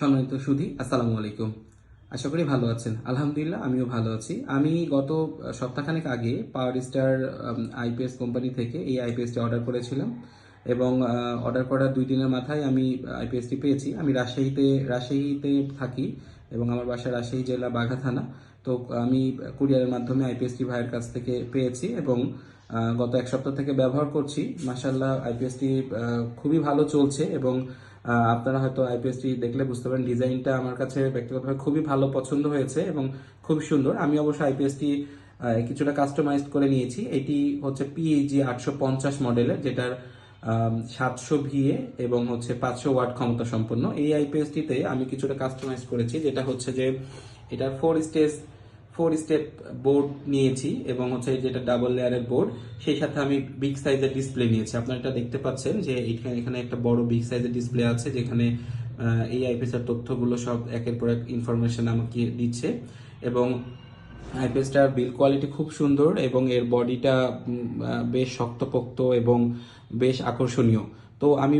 সম্মানিত সুধী, আসসালামু আলাইকুম। আশা করি ভালো আছেন। আলহামদুলিল্লাহ, আমিও ভালো আছি। আমি গত সপ্তাহখানেক আগে পাওয়ার স্টার আইপিএস কোম্পানি থেকে এই আইপিএসটি অর্ডার করেছিলাম এবং অর্ডার করার দুই দিনের মাথায় আমি আইপিএসটি পেয়েছি। আমি রাজশাহীতে রাজশাহীতে থাকি এবং আমার বাসা রাজশাহী জেলা বাঘা থানা। তো আমি কুরিয়ারের মাধ্যমে আইপিএসটি ভাইয়ের কাছ থেকে পেয়েছি এবং গত এক সপ্তাহ থেকে ব্যবহার করছি। মাসাল্লাহ আইপিএসটি খুবই ভালো চলছে এবং আপনারা হয়তো আইপিএসটি দেখলে বুঝতে পারেন ডিজাইনটা আমার কাছে ব্যক্তিগতভাবে খুবই ভালো পছন্দ হয়েছে এবং খুব সুন্দর। আমি অবশ্য আইপিএসটি কিছুটা কাস্টমাইজ করে নিয়েছি। এটি হচ্ছে পিএইচজি আটশো পঞ্চাশ মডেলের, যেটার সাতশো ভিএ এবং হচ্ছে পাঁচশো ওয়াট ক্ষমতা সম্পন্ন। এই আইপিএসটিতে আমি কিছুটা কাস্টমাইজ করেছি, যেটা হচ্ছে যে এটা four stage four step board নিয়েছি এবং হচ্ছে যেটা ডাবল লেয়ারের বোর্ড সেই সাথে আমি বিগ সাইজের ডিসপ্লে নিয়েছি। আপনারা এটা দেখতে পাচ্ছেন যে এখানে এখানে একটা বড় বিগ সাইজের ডিসপ্লে আছে, যেখানে এই আইপিএস এর তথ্যগুলো সব একের পর এক ইনফরমেশন আমাকে দিচ্ছে। এবং আইপিএসটার বিল কোয়ালিটি খুব সুন্দর এবং এর বডিটা বেশ শক্তপোক্ত এবং বেশ আকর্ষণীয়। তো আমি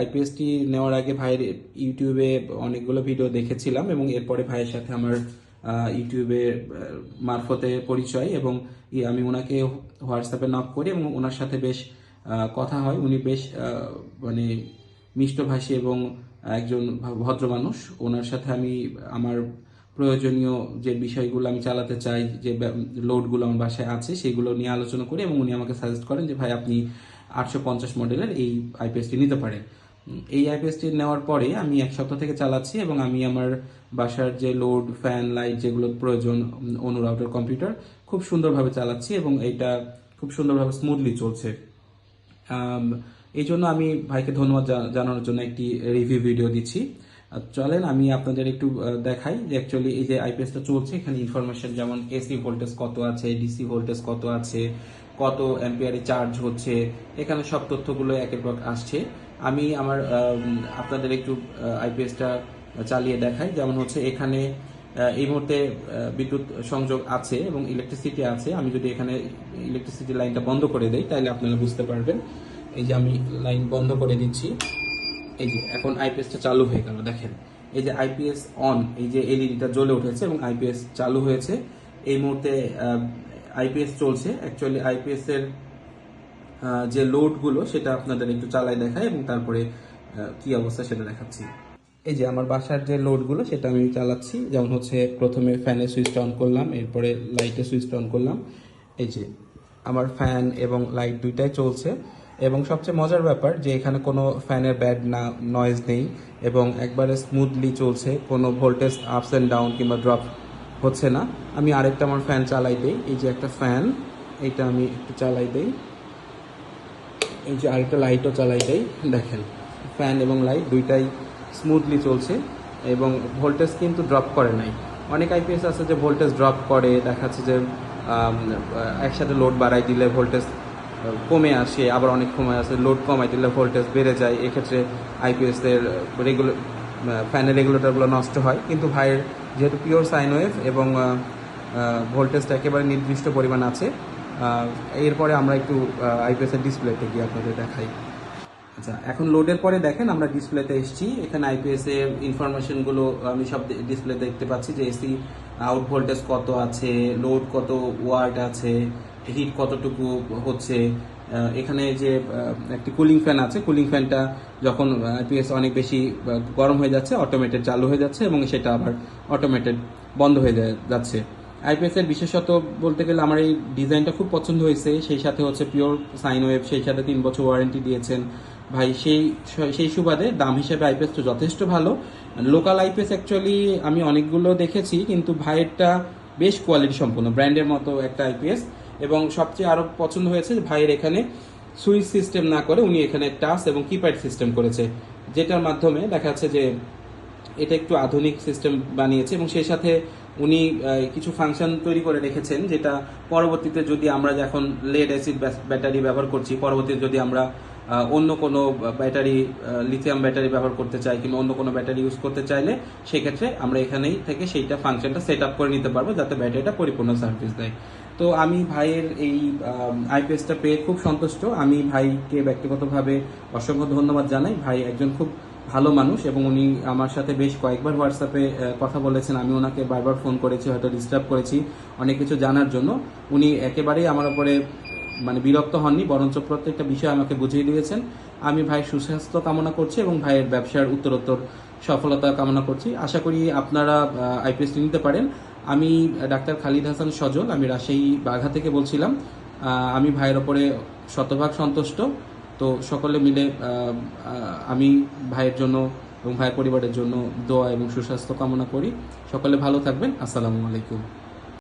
আইপিএসটি নেওয়ার আগে ভাইয়ের ইউটিউবে অনেকগুলো ভিডিও দেখেছিলাম এবং এরপরে ভাইয়ের সাথে আমার আহ, ইউটিউবে মারফতে পরিচয় এবং আমি ওনাকে হোয়াটসঅ্যাপে নক করি এবং ওনার সাথে বেশ কথা হয়। উনি বেশ মানে মিষ্টভাষী এবং একজন ভদ্র মানুষ। ওনার সাথে আমি আমার প্রয়োজনীয় যে বিষয়গুলো আমি চালাতে চাই যে লোডগুলো আমার বাসায় আছে সেগুলো নিয়ে আলোচনা করি এবং উনি আমাকে সাজেস্ট করেন যে ভাই আপনি আটশো পঞ্চাশ মডেলের এই আইপিএসটি নিতে পারেন। এই আইপিএসটি নেওয়ার পরে আমি এক সপ্তাহ থেকে চালাচ্ছি এবং আমি আমার বাসার যে লোড ফ্যান লাইট যেগুলো প্রয়োজন অনু রাউটার কম্পিউটার খুব সুন্দরভাবে চালাচ্ছি এবং এটা খুব সুন্দরভাবে স্মুথলি চলছে। এই জন্য আমি ভাইকে ধন্যবাদ জানানোর জন্য একটি রিভিউ ভিডিও দিচ্ছি। চলেন, আমি আপনাদের একটু দেখাই যে অ্যাকচুয়ালি এই যে আইপিএসটা চলছে, এখানে ইনফরমেশন যেমন এসি ভোল্টেজ কত আছে ডিসি ভোল্টেজ কত আছে, কত অ্যাম্পিয়ারে চার্জ হচ্ছে, এখানে সব তথ্যগুলো একের পর আসছে। আমি আমার আপনাদের একটু আইপিএসটা চালিয়ে দেখাই। যেমন হচ্ছে এখানে এই মুহূর্তে বিদ্যুৎ সংযোগ আছে এবং ইলেকট্রিসিটি আছে। আমি যদি এখানে ইলেকট্রিসিটি লাইনটা বন্ধ করে দেই, তাহলে আপনারা বুঝতে পারবেন। এই যে আমি লাইন বন্ধ করে দিচ্ছি। এই যে, এখন আইপিএসটা চালু হয়ে গেল, দেখেন। এই যে আইপিএস অন এই যে এলইডিটা জ্বলে উঠেছে এবং আইপিএস চালু হয়েছে। এই মুহূর্তে আইপিএস চলছে। অ্যাকচুয়ালি আইপিএস এর যে লোডগুলো, সেটা আপনাদের একটু চালাই দেখায় এবং তারপরে কি অবস্থা সেটা দেখাচ্ছি। এই যে আমার বাসার যে লোডগুলো, সেটা আমি চালাচ্ছি। যেমন হচ্ছে, প্রথমে ফ্যানের সুইচটা অন করলাম, এরপরে লাইটের সুইচটা অন করলাম। এই যে, আমার ফ্যান এবং লাইট দুইটাই চলছে। এবং সবচেয়ে মজার ব্যাপার, যে এখানে কোনো ফ্যানের ব্যাড না নয়েজ নেই। এবং একবারে স্মুথলি চলছে, কোনো ভোল্টেজ আপস অ্যান্ড ডাউন কিংবা ড্রপ হচ্ছে না। আমি আরেকটা আমার ফ্যান চালাই দেই। এই যে একটা ফ্যান এটা আমি একটু চালাই দেই। এই যে আরেকটা লাইটও চালাই দেই, দেখেন। ফ্যান এবং লাইট দুইটাই স্মুথলি চলছে এবং ভোল্টেজ কিন্তু ড্রপ করে নাই। অনেক আইপিএস আছে যে ভোল্টেজ ড্রপ করে, দেখাচ্ছে যে একসাথে লোড বাড়াই দিলে ভোল্টেজ কমে আসে, আবার অনেক সময় আছে লোড কমাই দিলে ভোল্টেজ বেড়ে যায়। এক্ষেত্রে আইপিএস এর রেগুলার ফ্যানের রেগুলেটরগুলো নষ্ট হয়। কিন্তু ভাইয়ের যেহেতু পিওর সাইন ওয়েভ এবং ভোল্টেজটা একেবারে নির্দিষ্ট পরিমাণ আছে এরপরে আমরা একটু আইপিএস এর ডিসপ্লেতে গিয়ে আপনাদের দেখাই। আচ্ছা এখন লোডের পরে দেখেন আমরা ডিসপ্লেতে এসেছি। এখানে আইপিএস এর ইনফরমেশনগুলো আমি সব ডিসপ্লে দেখতে পাচ্ছি যে এসি আউট ভোল্টেজ কত আছে লোড কত ওয়াট আছে হিট কতটুকু হচ্ছে। এখানে যে একটি কুলিং ফ্যান আছে কুলিং ফ্যানটা যখন আইপিএস অনেক বেশি গরম হয়ে যাচ্ছে অটোমেটেড চালু হয়ে যাচ্ছে এবং সেটা আবার অটোমেটেড বন্ধ হয়ে যাচ্ছে। আইপিএস এর বিশেষত বলতে গেলে আমার এই ডিজাইনটা খুব পছন্দ হয়েছে। সেই সাথে হচ্ছে পিওর সাইন ওয়েভ সেই সাথে তিন বছর ওয়ারেন্টি দিয়েছেন। ভাই, সেই সেই সুবাদে দাম হিসেবে আইপিএস তো যথেষ্ট ভালো। লোকাল আইপিএস অ্যাকচুয়ালি আমি অনেকগুলো দেখেছি, কিন্তু ভাইয়েরটা বেশ কোয়ালিটি সম্পন্ন ব্র্যান্ডের মতো একটা আইপিএস। এবং সবচেয়ে আরও পছন্দ হয়েছে ভাইয়ের এখানে সুইচ সিস্টেম না করে উনি এখানে টাচ এবং কিপ্যাড সিস্টেম করেছে, যেটার মাধ্যমে দেখা যাচ্ছে যে এটা একটু আধুনিক সিস্টেম বানিয়েছে এবং সেই সাথে উনি কিছু ফাংশন তৈরি করে রেখেছেন, যেটা পরবর্তীতে যদি আমরা এখন লেড অ্যাসিড ব্যাটারি ব্যবহার করছি, পরবর্তীতে যদি আমরা অন্য কোনো ব্যাটারি লিথিয়াম ব্যাটারি ব্যবহার করতে চাই কিংবা অন্য কোনো ব্যাটারি ইউজ করতে চাইলে, সেক্ষেত্রে আমরা এখানেই থেকে সেইটা ফাংশনটা সেট আপ করে নিতে পারব, যাতে ব্যাটারিটা পরিপূর্ণ সার্ভিস দেয়। তো আমি ভাইয়ের এই আইপিএসটা পেয়ে খুব সন্তুষ্ট। আমি ভাইকে ব্যক্তিগতভাবে অসংখ্য ধন্যবাদ জানাই। ভাই একজন খুব ভালো মানুষ এবং উনি আমার সাথে বেশ কয়েকবার হোয়াটসঅ্যাপে কথা বলেছেন। আমি ওনাকে বারবার ফোন করেছি, হয়তো ডিস্টার্ব করেছি অনেক কিছু জানার জন্য। উনি একেবারেই আমার ওপরে মানে বিরক্ত হননি, বরঞ্চ প্রত্যেকটা বিষয় আমাকে বুঝিয়ে দিয়েছেন। আমি ভাইয়ের সুস্বাস্থ্য কামনা করছি এবং ভাইয়ের ব্যবসার উত্তরোত্তর সফলতা কামনা করছি। আশা করি আপনারা আইপিএসটি নিতে পারেন। আমি ডাক্তার খালিদ হাসান সজল, আমি রাজশাহী বাঘা থেকে বলছিলাম। আমি ভাইয়ের ওপরে শতভাগ সন্তুষ্ট। তো সকলে মিলে আমি ভাইয়ের জন্য এবং ভাইয়ের পরিবারের জন্য দোয়া এবং সুস্বাস্থ্য কামনা করি। সকলে ভালো থাকবেন। আসসালামু আলাইকুম।